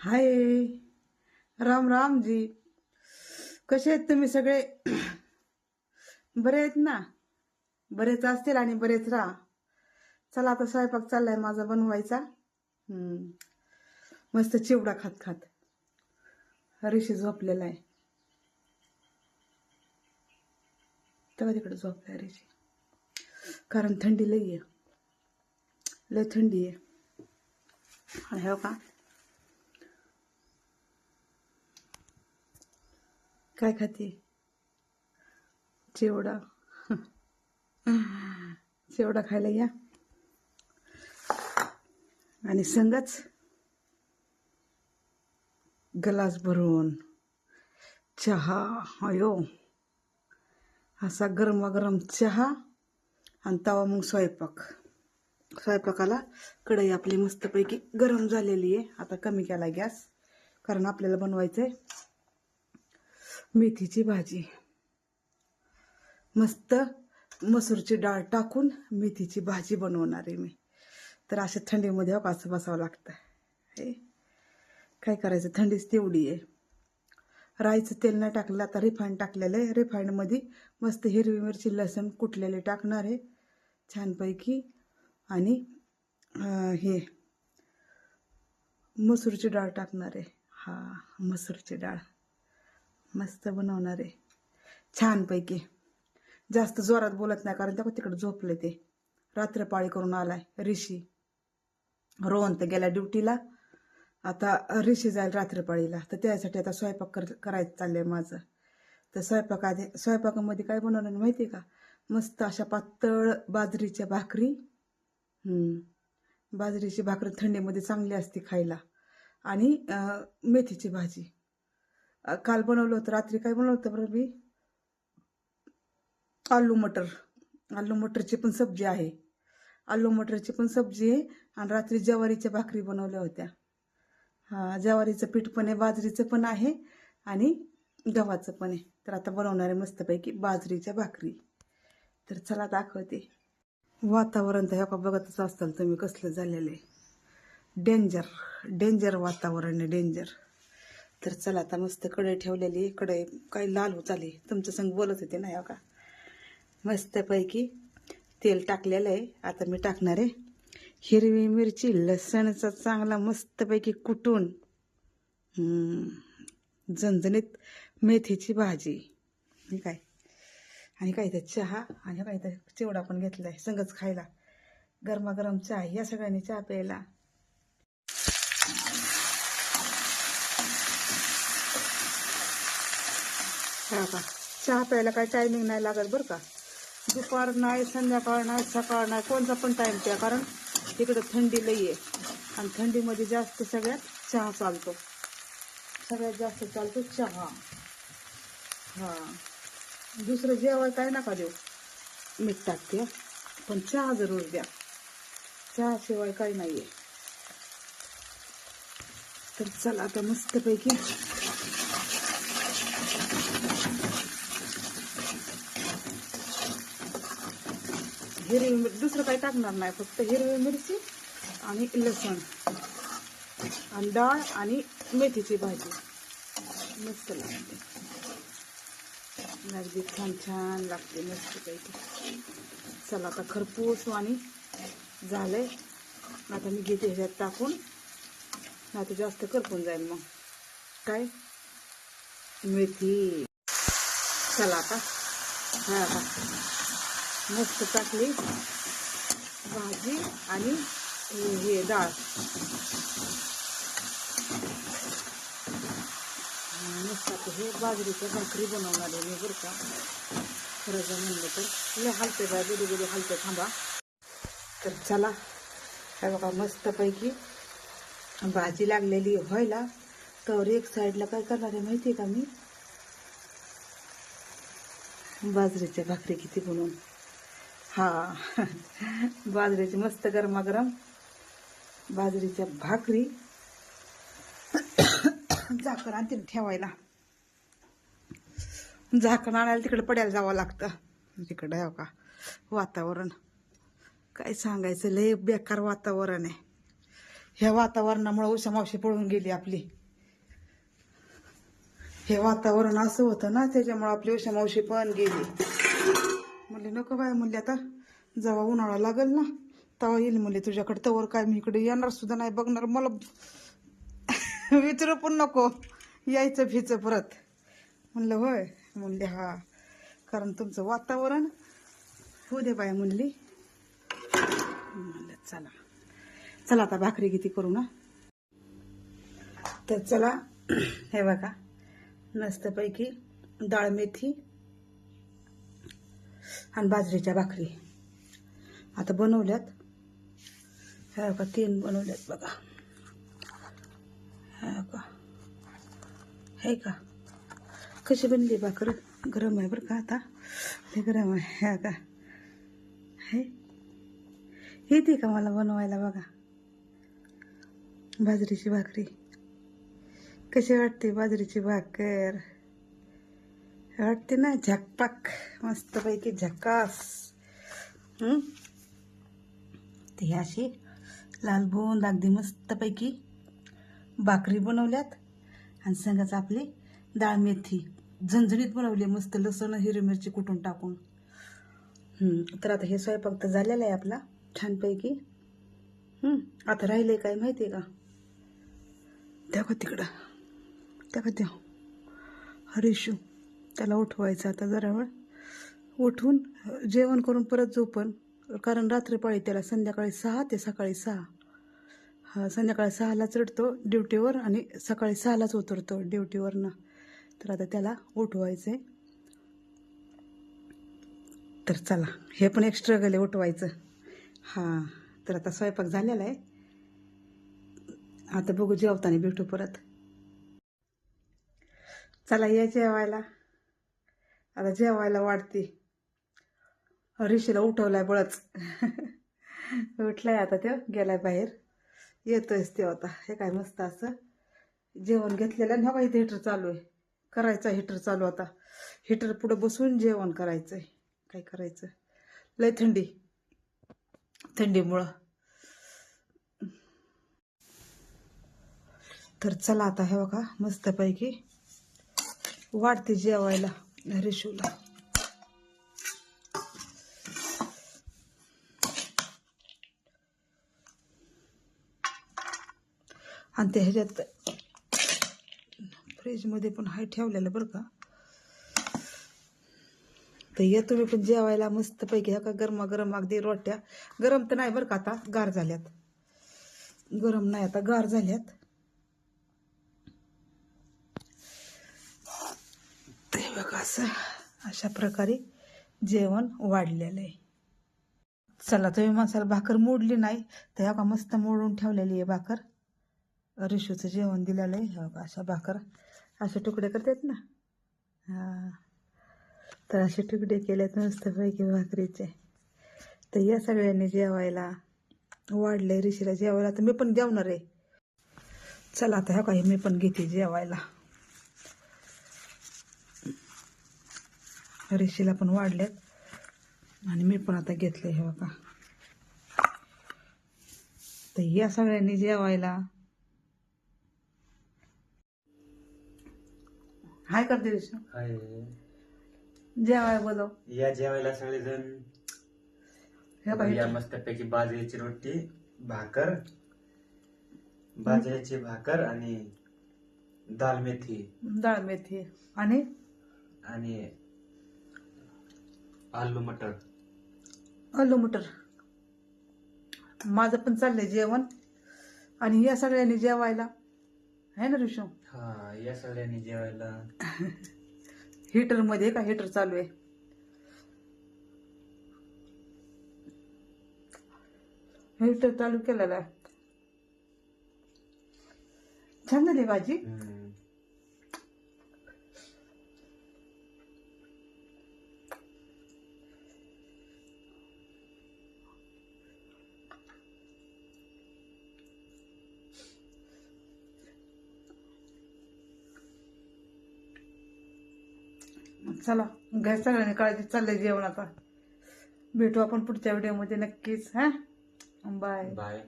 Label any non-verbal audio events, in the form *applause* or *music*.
हाय. राम राम जी. कसे आहेत तुम्ही सगळे? बरे आहेत ना? बरेच असतील आणि बरेच राहा. चला आता स्वयंपाक चाललाय माझा बनवायचा. मस्त चिवडा खात खात. ऋषी झोपलेला आहे तेव्हा तिकडे झोपलाय ऋषी कारण थंडी लई आहे. लय थंडी आहे. हो का? काय खाते? चिवडा. चिवडा खायला या. आणि संगच ग्लास भरून चहा. अयो. असा गरमागरम चहा आणि तवा मग स्वयंपाक. स्वयंपाकाला कढई आपली मस्तपैकी गरम झालेली आहे. आता कमी केला गॅस कारण आपल्याला बनवायचं आहे मेथीची भाजी. मस्त मसूरची डाळ टाकून मेथीची भाजी बनवणार आहे मी. तर अशा थंडीमध्ये हो बसावं लागतं हे? काय करायचं? थंडीच तेवढी आहे. राईचं तेल नाही टाकलं आता रिफाईंड टाकलेलं आहे. रिफाईंडमध्ये मस्त हिरवी मिरची लसण कुटलेले टाकणार आहे छानपैकी. आणि हे मसूरची डाळ टाकणार आहे. हा मसूरची डाळ. मस्त बनवणार आहे. छानपैकी. जास्त जोरात बोलत नाही कारण त्या तिकडे झोपले ते. रात्रपाळी करून आलाय ऋषी. रोहन तर गेला ड्युटीला. आता ऋषी जाईल रात्रपाळीला. तर त्यासाठी आता स्वयंपाक कर करायचं चाललंय माझं. तर स्वयंपाक आधी स्वयंपाकामध्ये काय बनवणार माहिती आहे का? मस्त अशा पातळ बाजरीच्या भाकरी. बाजरीची भाकरी थंडीमध्ये चांगली असते खायला. आणि मेथीची भाजी. काल बनवलं होतं रात्री काय बनवलं होतं बरं मी? आलू मटर. आलू मटरची पण सब्जी आहे. आलू मटरची पण सब्जी आहे आणि रात्री ज्वारीच्या भाकरी बनवल्या होत्या. हां ज्वारीचं पीठ पण आहे बाजरीचं पण आहे आणि गव्हाचं पण आहे. तर आता बनवणार आहे मस्तपैकी बाजरीच्या भाकरी. तर चला दाखवते. वातावरण तर ह्या बघतच असताल तुम्ही कसलं झालेलं आहे. डेंजर डेंजर वातावरण आहे डेंजर तर चला आता मस्त कढई ठेवलेली कढई काही लाल होत आली. तुमच्या संग बोलत होते ना हो का? मस्तपैकी तेल टाकलेलं आहे. आता मी टाकणार आहे. हिरवी मिरची लसणचा चांगला मस्तपैकी कुटून झणझणीत मेथीची भाजी. आणि काय? आणि काय तर चहा आणि काय तर चिवडा पण घेतला आहे संगच खायला. गरमागरम चहा. या सगळ्यांनी चहा प्यायला. हा का? चहा प्यायला काय टायमिंग नाही लागत बरं का? दुपार नाही संध्याकाळ नाही सकाळ नाही कोणता पण टाईम प्या. कारण तिकडं थंडी लई आहे. आणि थंडीमध्ये जास्त सगळ्यात चहा चालतो. सगळ्यात जास्त चालतो चहा. हां. दुसरं जेवण काय नका देऊ. मीठ टाकते. पण चहा जरूर द्या चहाशिवाय काही आहे तर चला आता मस्तपैकी हिरवी मिरची दुसरं काही टाकणार नाही फक्त हिरवी मिरची आणि लसण. आणि डाळ आणि मेथीची भाजी. मस्त लागते. अगदी छान छान लागते मस्त पैकी. चला आता खरपूस आणि झालंय. आता मी घेते ह्याच्यात टाकून. नाही जास्त करपून जाईल मग. काय? मेथी. चला आता. हा आता मस्त टाकली भाजी आणि हे डाळ. मस्त हे बाजरीचं भाकरी बनवणार आहे मी बरं का. खरं जर म्हणलं तर. लय हलते बाय गुडू गुडू हलते थांबा. तर चला. काय बघा मस्तपैकी भाजी लागलेली व्हायला. तर एक साईडला काय करणार आहे माहिती आहे का मी? बाजरीच्या भाकरी किती बनवून. हा. *laughs* बाजरीची मस्त गरमागरम बाजरीच्या भाकरी. *coughs* झाकण आणतील ठेवायला. झाकण आणायला तिकडे पडायला जावं लागतं. तिकडं हो का? वातावरण. काय सांगायचं? लय बेकार वातावरण आहे. ह्या वातावरणामुळे उषा मावशी पळून गेली आपली. हे वातावरण असं होतं ना त्याच्यामुळे आपली उषा मावशी पण गेली. म्हणले नको बाय म्हणले आता जेव्हा उन्हाळा लागेल ना तेव्हा येईल म्हणले तुझ्याकडे तवर काय मी इकडे येणार सुद्धा नाही बघणार मला *laughs* विचारू पण नको यायचं फिचं परत. म्हणलं होय. म्हणले हा कारण तुमचं वातावरण होऊ दे बाय म्हणली. म्हणलं चला चला आता भाकरी किती करू ना. तर चला *clears throat* हे बघा मस्तपैकी डाळ मेथी आणि बाजरीच्या भाकरी. आता बनवल्यात. ह्या का तीन बनवल्यात बघा. हे का हे का? कशी बनली भाकर? गरम आहे बरं का आता? ते गरम आहे. हे का हे? येते का मला बनवायला बघा? बाजरीची भाकरी. कशी वाटते बाजरीची भाकर? वाटते ना? झकपाक. मस्तपैकी झकास. ते तर अशी लालबोंद अगदी मस्तपैकी भाकरी बनवल्यात. आणि संगाच आपली डाळ मेथी झणझणीत बनवली मस्त लसूण हिरवी मिरची कुटून टाकून. तर आता हे स्वयंपाक तर झालेला आहे आपला छानपैकी. हं, आता राहिले काय माहिती आहे का? त्या का तिकडं. त्या का त्या हरीशू. त्याला उठवायचं आता जरा वेळ. उठून जेवण करून परत झोपण कारण रात्रीपाळी त्याला संध्याकाळी सहा ते सकाळी सहा. हा संध्याकाळी सहाला चढतो ड्युटीवर आणि सकाळी सहालाच उतरतो ड्युटीवरनं. तर आता त्याला उठवायचं आहे तर चला हे पण एक स्ट्रगल आहे उठवायचं. हां तर आता स्वयंपाक झालेला आहे. आता बघू जेवताना भेटू परत. चला या जेवायला. आता जेवायला वाढते. ऋषीला उठवलाय बळच. *laughs* उठलाय आता तो गेलाय बाहेर. येतोयच तो आता. हे काय मस्त असं. जेवण घेतलेलं आणि हो हा इथे हिटर चालू आहे. करायचं हिटर चालू आता. हिटर पुढं बसून जेवण करायचंय. काय करायचं? लय थंडी. थंडीमुळं. तर चला आता हे बघा मस्तपैकी. वाढते जेवायला. रिशूला आणि ते ह्याच्यात फ्रीजमध्ये पण हाय ठेवलेलं बरं का? तर या तुम्ही पण जेवायला मस्तपैकी ह्या का गरमागरम अगदी रोट्या. गरम तर नाही बरं का आता? गार झाल्यात. गरम नाही आता गार झाल्यात ते बघा असं अशा प्रकारे जेवण वाढलेलं आहे. चला तुम्ही मसाला भाकर मोडली नाही तर ह्या का मस्त मोडून ठेवलेली आहे भाकर. रिशूचं जेवण दिलेलं आहे ह्या अशा भाकर. असे तुकडे करतात ना? हां. तर असे तुकडे केलेत मस्तपैकी भाकरीचे. तर या सगळ्यांनी जेवायला वाढलंय ऋषीला जेवायला. तर मी पण जेवणार आहे. चला आता ह्या काही मी पण घेते जेवायला. ऋषीला पण वाढलेत आणि मी पण आता घेतले हे बघा. तर या सगळ्यांनी जेवायला. हाय करते हाय. जेवाय बोलव. या जेवायला सगळेजण. हे बघा या मस्तपैकी बाजरीची रोटी भाकर. बाजरीची भाकर आणि दाल मेथी. डाळ मेथी. आणि? आणि आलू मटर. आलू मटर. माझं पण चाललंय जेवण. आणि या सगळ्यांनी जेवायला. आहे ना ऋषू हा या सगळ्यांनी जेवायला. हिटरमध्ये का? हिटर चालू आहे. हिटर चालू केलेला छान झाली भाजी. चला घ्या सगळ्यांनी काळजी चाललंय जेवणाचा भेटू आपण पुढच्या व्हिडिओमध्ये नक्कीच हा? बाय. बाय.